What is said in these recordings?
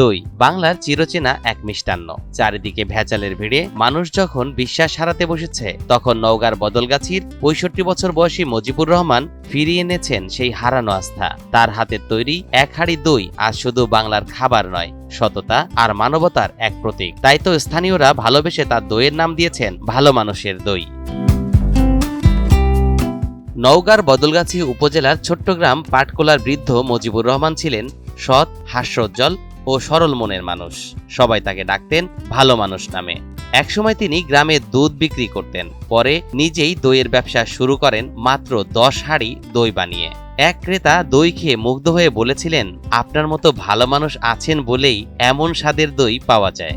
দই, বাংলার চিরচেনা এক মিষ্টান্ন। চারিদিকে ভেজালের ভিড়ে মানুষ যখন বিশ্বাস হারাতে বসেছে, তখন নওগাঁর বদলগাছির পঁয়ষট্টি বছর বয়সী মজিবুর রহমান ফিরিয়ে এনেছেন সেই হারানো আস্থা। তার হাতের তৈরি এক হাড়ি দই আর শুধু বাংলার খাবার নয়, সততা আর মানবতার এক প্রতীক। তাই তো স্থানীয়রা ভালোবেসে তার দইয়ের নাম দিয়েছেন ভালো মানুষের দই। নওগাঁর বদলগাছি উপজেলার ছোট্ট গ্রাম পাটকোলার বৃদ্ধ মজিবুর রহমান ছিলেন সৎ, হাস্যোজ্জ্বল ও সরল মনের মানুষ। সবাই তাকে ডাকতেন ভালো মানুষ নামে। একসময় তিনি গ্রামে দুধ বিক্রি করতেন। পরে নিজেই দইয়ের ব্যবসা শুরু করেন মাত্র দশ হাড়ি দই বানিয়ে। এক ক্রেতা দই খেয়ে মুগ্ধ হয়ে বলেছিলেন, আপনার মতো ভালো মানুষ আছেন বলেই এমন স্বাদের দই পাওয়া যায়।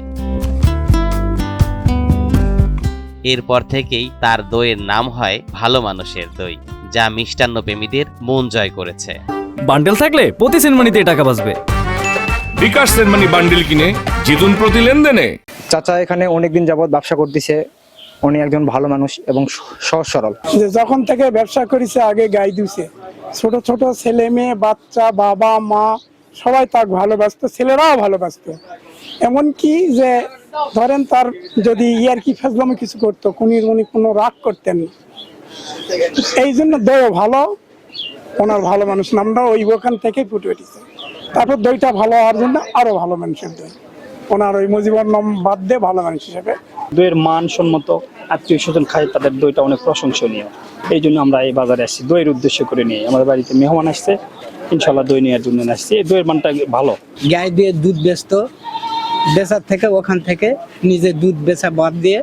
এরপর থেকেই তার দইয়ের নাম হয় ভালো মানুষের দই, যা মিষ্টান্ন প্রেমীদের মন জয় করেছে। বান্ডেল থাকলে প্রতি সেনমানিতে টাকা বাঁচবে। বিকাশ সেনমানি বান্ডিল কিনে জিতুন প্রতি লেনদেনে। চাচা এখানে অনেকদিন যাবৎ ব্যবসা করতেছে উনি একজন ভালো মানুষ এবং স- সহজ সরল যে যখন থেকে ব্যবসা করেছে আগে গাই দিছে। ছোট ছোট ছেলে মেয়ে বাচ্চা বাবা মা সবাই তাক ভালোবাসতো ছেলেরাও ভালোবাসতো এমনকি যে ধরেন তার যদি ইয়ার কি ফেসলামে কিছু করতো কোনি উনি কোনো রাগ করতেন না। এই জন্য দইও ভালো ওনার ভালো মানুষ নামটা ওই ওখান থেকে ফুটে উঠেছে। তারপর দইটা ভালো হওয়ার জন্য আরও ভালো মানুষের দই। ওনার ওই মুজিবর নাম বাদ দিয়ে ভালো মানুষ হিসেবে। দইয়ের মান সম্মত আত্মীয় স্বজন খায় তাদের দইটা অনেক প্রশংসনীয়। এই জন্য আমরা এই বাজারে আসছি দইয়ের উদ্দেশ্য করে নিয়ে। আমাদের বাড়িতে মেহমান আসছে ইনশাল্লাহ দই নেওয়ার জন্য আসছি। এই দইয়ের মানটা ভালো। গায়ে দিয়ে দুধ বেচতো বেচার থেকে ওখান থেকে নিজে দুধ বেচা বাদ দিয়ে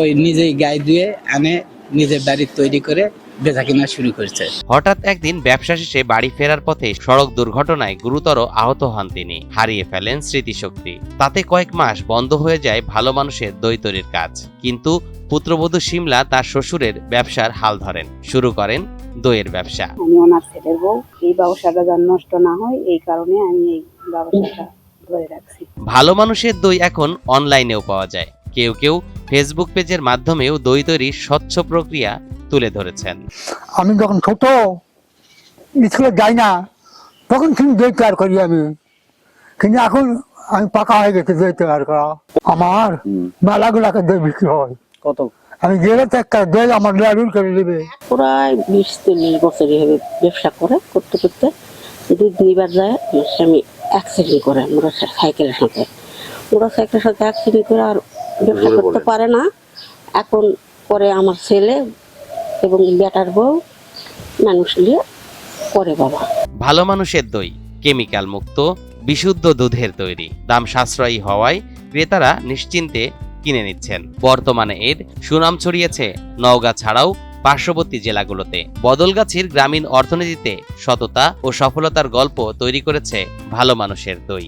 ওই নিজেই গায়ে দিয়ে আনে নিজের বাড়ি তৈরি করে বেচা কিনা শুরু করেছে। হঠাৎ একদিন ব্যবসা শেষে বাড়ি ফেরার পথে সড়ক দুর্ঘটনায় গুরুতর আহত হন তিনি। হারিয়ে ফেলেন স্মৃতিশক্তি। তাতে কয়েক মাস বন্ধ হয়ে যায় ভালো মানুষের দই তৈরির কাজ। কিন্তু পুত্রবধূ সিমলা তার শ্বশুরের ব্যবসার হাল ধরেন। শুরু করেন দইয়ের ব্যবসা। আমি ওনার ছেলের বউ। এই ব্যবসাটা যেন নষ্ট না হয় এই কারণে আমি এই ব্যবসাটা ধরে রাখছি। ভালো মানুষের দই এখন অনলাইনেও পাওয়া যায়। কেউ কেউ ফেসবুক পেজের মাধ্যমেও দই তৈরির স্বচ্ছ প্রক্রিয়া তুলে ধরেছেন? আমি যখন ছোট স্কুলে যাই না তখন কিন্তু দই তৈরি করি আমি। কিন্তু এখন আমি পাকা হয়ে গেছে দই তৈরি করা। আমার মেলাগুলাকে দই বিক্রি হয়। কত? আমি গেলে তো একটা দই আমার লাড়ুর করে দেবে। প্রায় বিশ চল্লিশ বছর এভাবে ব্যবসা করে করতে করতে দুধ নিবার যায় আমার স্বামী অ্যাক্সিডেন্ট করে মোটর সাইকেলের সাথে। মোটর সাইকেলের সাথে অ্যাক্সিডেন্ট করে আর ব্যবসা করতে পারে না। এখন পরে আমার ছেলে এবং বেটার বউ, মানুষ নিয়ে করে বাবা। ভালো মানুষের দই, কেমিক্যাল মুক্ত, বিশুদ্ধ দুধের তৈরি, দাম সাশ্রয়ী হওয়ায় ক্রেতারা নিশ্চিন্তে কিনে নিচ্ছেন। বর্তমানে এর সুনাম ছড়িয়েছে নওগাঁ ছাড়াও পার্শ্ববর্তী জেলাগুলোতে। বদলগাছির গ্রামীণ অর্থনীতিতে সততা ও সফলতার গল্প তৈরি করেছে ভালো মানুষের দই।